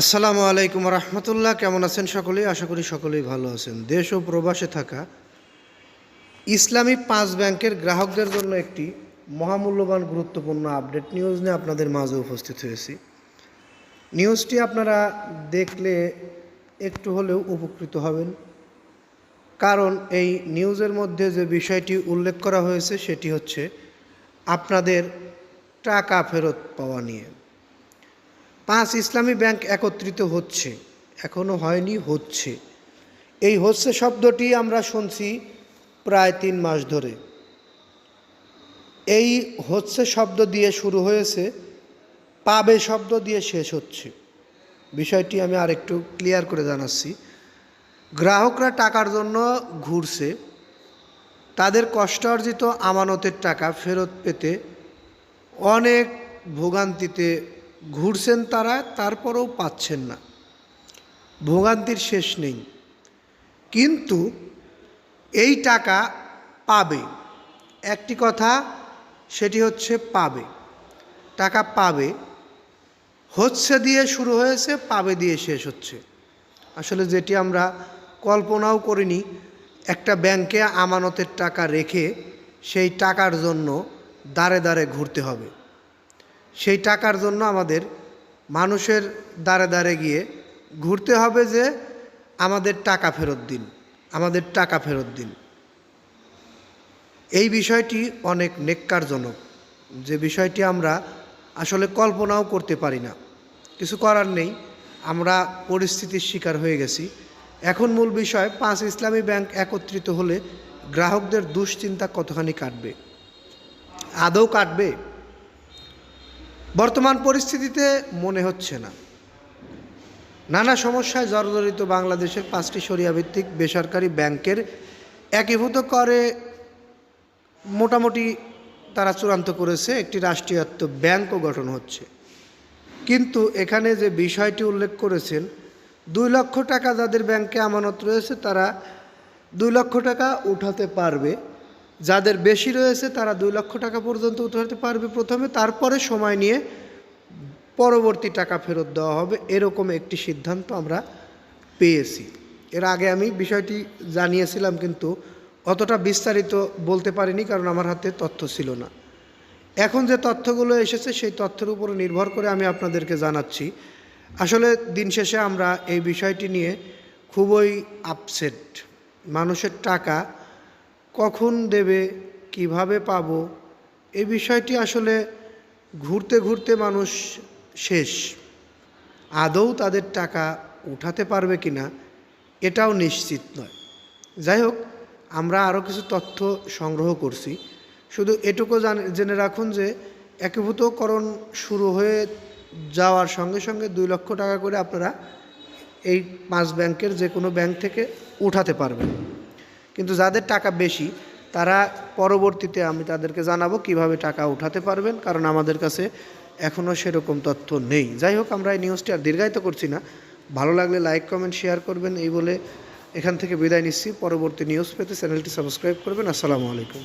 আসসালামু আলাইকুম রহমতুল্লাহ। কেমন আছেন সকলেই? আশা করি সকলেই ভালো আছেন। দেশ ও প্রবাসে থাকা ইসলামী পাঁচ ব্যাংকের গ্রাহকদের জন্য একটি মহামূল্যবান গুরুত্বপূর্ণ আপডেট নিউজ নিয়ে আপনাদের মাঝে উপস্থিত হয়েছি। নিউজটি আপনারা দেখলে একটু হলেও উপকৃত হবেন। কারণ এই নিউজের মধ্যে যে বিষয়টি উল্লেখ করা হয়েছে, সেটি হচ্ছে আপনাদের টাকা ফেরত পাওয়া নিয়ে। পাঁচ ইসলামী ব্যাংক একত্রিত হচ্ছে এখনও হয়নি হচ্ছে। এই হচ্ছে শব্দটি আমরা শুনছি প্রায় তিন মাস ধরে। এই হচ্ছে শব্দ দিয়ে শুরু হয়েছে, পাবে শব্দ দিয়ে শেষ হচ্ছে। বিষয়টি আমি আরেকটু ক্লিয়ার করে জানাচ্ছি। গ্রাহকরা টাকার জন্য ঘুরছে, তাদের কষ্ট অর্জিত আমানতের টাকা ফেরত পেতে অনেক ভোগান্তিতে ঘুরছেন তারা, তারপরেও পাচ্ছেন না। ভোগান্তির শেষ নেই। কিন্তু এই টাকা পাবে। একটি কথা, সেটি হচ্ছে পাবে। টাকা পাবে, হচ্ছে দিয়ে শুরু হয়েছে, পাবে দিয়ে শেষ হচ্ছে। আসলে যেটি আমরা কল্পনাও করিনি, একটা ব্যাংকে আমানতের টাকা রেখে সেই টাকার জন্য দাঁড়ে দাঁড়ে ঘুরতে হবে। সেই টাকার জন্য আমাদের মানুষের দ্বারে দ্বারে গিয়ে ঘুরতে হবে যে আমাদের টাকা ফেরত দিন, আমাদের টাকা ফেরত দিন। এই বিষয়টি অনেক নেককারজনক, যে বিষয়টি আমরা আসলে কল্পনাও করতে পারি না। কিছু করার নেই, আমরা পরিস্থিতির শিকার হয়ে গেছি। এখন মূল বিষয়, পাঁচ ইসলামী ব্যাংক একত্রিত হলে গ্রাহকদের দুশ্চিন্তা কতখানি কাটবে? আদৌ কাটবে? বর্তমান পরিস্থিতিতে মনে হচ্ছে না। নানা সমস্যায় জর্জরিত বাংলাদেশের পাঁচটি সরিয়াভিত্তিক বেসরকারি ব্যাংকের একীভূত করে মোটামুটি তারা চূড়ান্ত করেছে, একটি রাষ্ট্রীয়ত্ব ব্যাংকও গঠন হচ্ছে। কিন্তু এখানে যে বিষয়টি উল্লেখ করেছেন, দুই লক্ষ টাকা যাদের ব্যাংকে আমানত রয়েছে, তারা দুই লক্ষ টাকা উঠাতে পারবে। যাদের বেশি রয়েছে, তারা দুই লক্ষ টাকা পর্যন্ত উঠাতে পারবে প্রথমে। তারপরে সময় নিয়ে পরবর্তী টাকা ফেরত দেওয়া হবে। এরকম একটি সিদ্ধান্ত আমরা পেয়েছি। এর আগে আমি বিষয়টি জানিয়েছিলাম, কিন্তু অতটা বিস্তারিত বলতে পারিনি, কারণ আমার হাতে তথ্য ছিল না। এখন যে তথ্যগুলো এসেছে, সেই তথ্যের উপর নির্ভর করে আমি আপনাদেরকে জানাচ্ছি। আসলে দিন শেষে আমরা এই বিষয়টি নিয়ে খুবই আপসেট মানুষের টাকা কখন দেবে, কীভাবে পাব এই বিষয়টি আসলে ঘুরতে ঘুরতে মানুষ শেষ। আদৌ তাদের টাকা উঠাতে পারবে কি না এটাও নিশ্চিত নয়। যাই হোক, আমরা আরও কিছু তথ্য সংগ্রহ করছি। শুধু এটুকু জেনে রাখুন যে একীভূতকরণ শুরু হয়ে যাওয়ার সঙ্গে সঙ্গে দুই লক্ষ টাকা করে আপনারা এই পাঁচ ব্যাংকের যে কোনো ব্যাংক থেকে উঠাতে পারবেন। কিন্তু যাদের টাকা বেশি, তারা পরবর্তীতে আমি তাদেরকে জানাব কীভাবে টাকা উঠাতে পারবেন, কারণ আমাদের কাছে এখনও সেরকম তথ্য নেই। যাই হোক, আমরা এই নিউজটি আর দীর্ঘায়িত করছি না। ভালো লাগলে লাইক কমেন্ট শেয়ার করবেন, এই বলে এখান থেকে বিদায় নিচ্ছি। পরবর্তী নিউজ পেতে চ্যানেলটি সাবস্ক্রাইব করবেন। আসসালামু আলাইকুম।